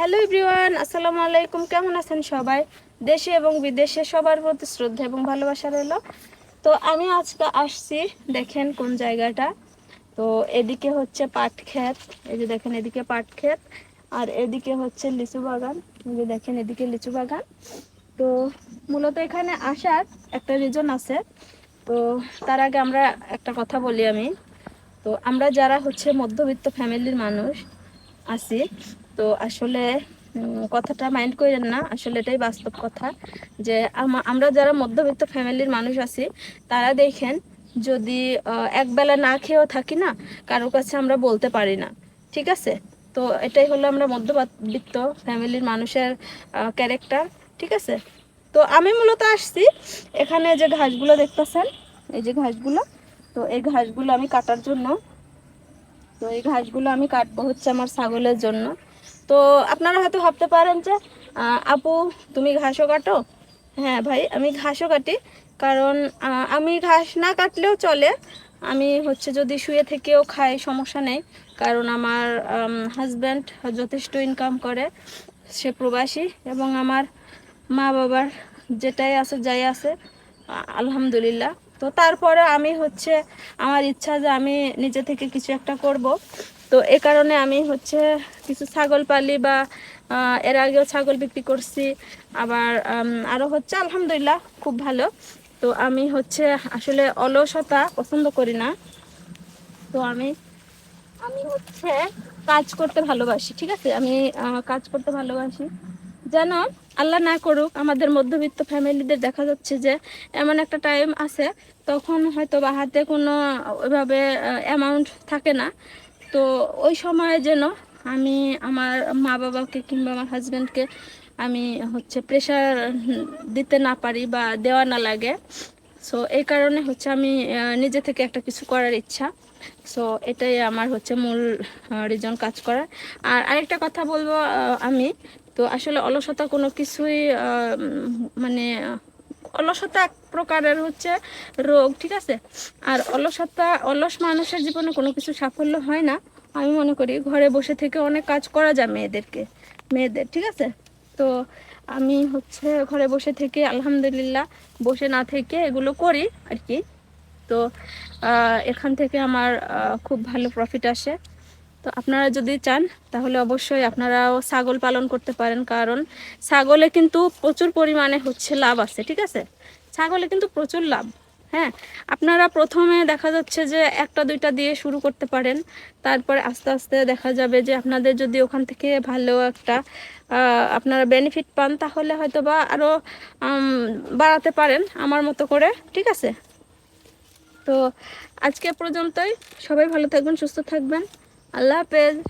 Hello everyone, আসসালামু আলাইকুম। কেমন আছেন সবাই? দেশে এবং বিদেশে সবার প্রতি শ্রদ্ধা এবং ভালোবাসা রইল। তো আমি আজকে আসছি, দেখেন কোন জায়গাটা। তো এদিকে হচ্ছে পাট ক্ষেত, এই যে দেখেন এদিকে পাট ক্ষেত, আর এদিকে হচ্ছে লিচু বাগান, এই যে দেখেন এদিকে লিচু বাগান। তো মূলত এখানে আসার একটা রিজন আছে। তো তার আগে আমরা একটা কথা বলি আমি। তো আমরা যারা হচ্ছে মধ্যবিত্ত ফ্যামিলির মানুষ আছি তো আসলে কথাটা মাইন্ড করেন না। আসলে এটাই বাস্তব কথা যে আমা- আমরা যারা মধ্যবিত্ত ফ্যামিলির মানুষ আছি, তারা দেখেন যদি একবেলা না খেয়েও থাকি না, কারোর কাছে আমরা বলতে পারি না। ঠিক আছে? তো এটাই হলো আমরা মধ্যবিত্ত ফ্যামিলির মানুষের ক্যারেক্টার ঠিক আছে? তো আমি মূলত আসছি এখানে যে ঘাসগুলো দেখতেছেন, এই যে ঘাসগুলো, তো এই ঘাসগুলো আমি কাটার জন্য। তো এই ঘাসগুলো আমি কাটবো হচ্ছে আমার ছাগলের জন্য। তো আপনারা হয়তো ভাবতে পারেন যে আপু, তুমি ঘাসও কাটো? হ্যাঁ ভাই, আমি ঘাসও কাটি। কারণ আমি ঘাস না কাটলেও চলে। আমি হচ্ছে যদি শুয়ে থেকেও খাই, সমস্যা নেই। কারণ আমার হাজব্যান্ড যথেষ্ট ইনকাম করে। সে প্রবাসী এবং আমার মা বাবার যেটাই আছে, যাই আছে আলহামদুলিল্লাহ। তো তারপরে আমি হচ্ছে, আমার ইচ্ছা যে আমি নিজে থেকে কিছু একটা করব। তো এ কারণে আমি হচ্ছে কিছু ছাগল পালি বা এর আগেও ছাগল বিক্রি করছি। আবার আম, আরও হচ্ছে আলহামদুলিল্লাহ খুব ভালো। তো আমি হচ্ছে আসলে অলসতা পছন্দ করি না। তো আমি আমি হচ্ছে কাজ করতে ভালোবাসি ঠিক আছে? আমি কাজ করতে ভালোবাসি। যেন আল্লাহ না করুক আমাদের মধ্যবিত্ত ফ্যামিলিদের দেখা যাচ্ছে যে এমন একটা টাইম আছে তখন হয়তো বা হাতে কোনো ওইভাবে অ্যামাউন্ট থাকে না। তো ওই সময়ে যেন আমি আমার মা বাবাকে কিংবা আমার হাজব্যান্ডকে আমি হচ্ছে প্রেশার দিতে না পারি বা দেওয়া না লাগে। সো এই কারণে হচ্ছে আমি নিজে থেকে একটা কিছু করার ইচ্ছা। সো এটাই আমার হচ্ছে মূল রিজন কাজ করার। আর আরেকটা কথা বলব আমি। তো আসলে অলসতা কোনো কিছুই মানে অলসতা এক প্রকারের হচ্ছে রোগ, ঠিক আছে? আর অলসতা, অলস মানুষের জীবনে কোনো কিছু সাফল্য হয় না। আমি মনে করি ঘরে বসে থেকে অনেক কাজ করা যায় মেয়েদেরকে, মেয়েদের, ঠিক আছে? তো আমি হচ্ছে ঘরে বসে থেকে আলহামদুলিল্লাহ বসে না থেকে এগুলো করি আর কি। তো এখান থেকে আমার খুব ভালো প্রফিট আসে। তো আপনারা যদি চান, তাহলে অবশ্যই আপনারাও ছাগল পালন করতে পারেন। কারণ ছাগলে কিন্তু প্রচুর পরিমাণে হচ্ছে লাভ আছে, ঠিক আছে? ছাগলে কিন্তু প্রচুর লাভ হ্যাঁ? আপনারা প্রথমে দেখা যাচ্ছে যে একটা, দুইটা দিয়ে শুরু করতে পারেন। তারপরে আস্তে আস্তে দেখা যাবে যে আপনাদের যদি ওখান থেকে ভালো একটা আপনারা বেনিফিট পান, তাহলে হয়তো বা আরও বাড়াতে পারেন আমার মতো করে, ঠিক আছে? তো আজকে পর্যন্তই। সবাই ভালো থাকবেন, সুস্থ থাকবেন। আল্লাহ হাফেজ।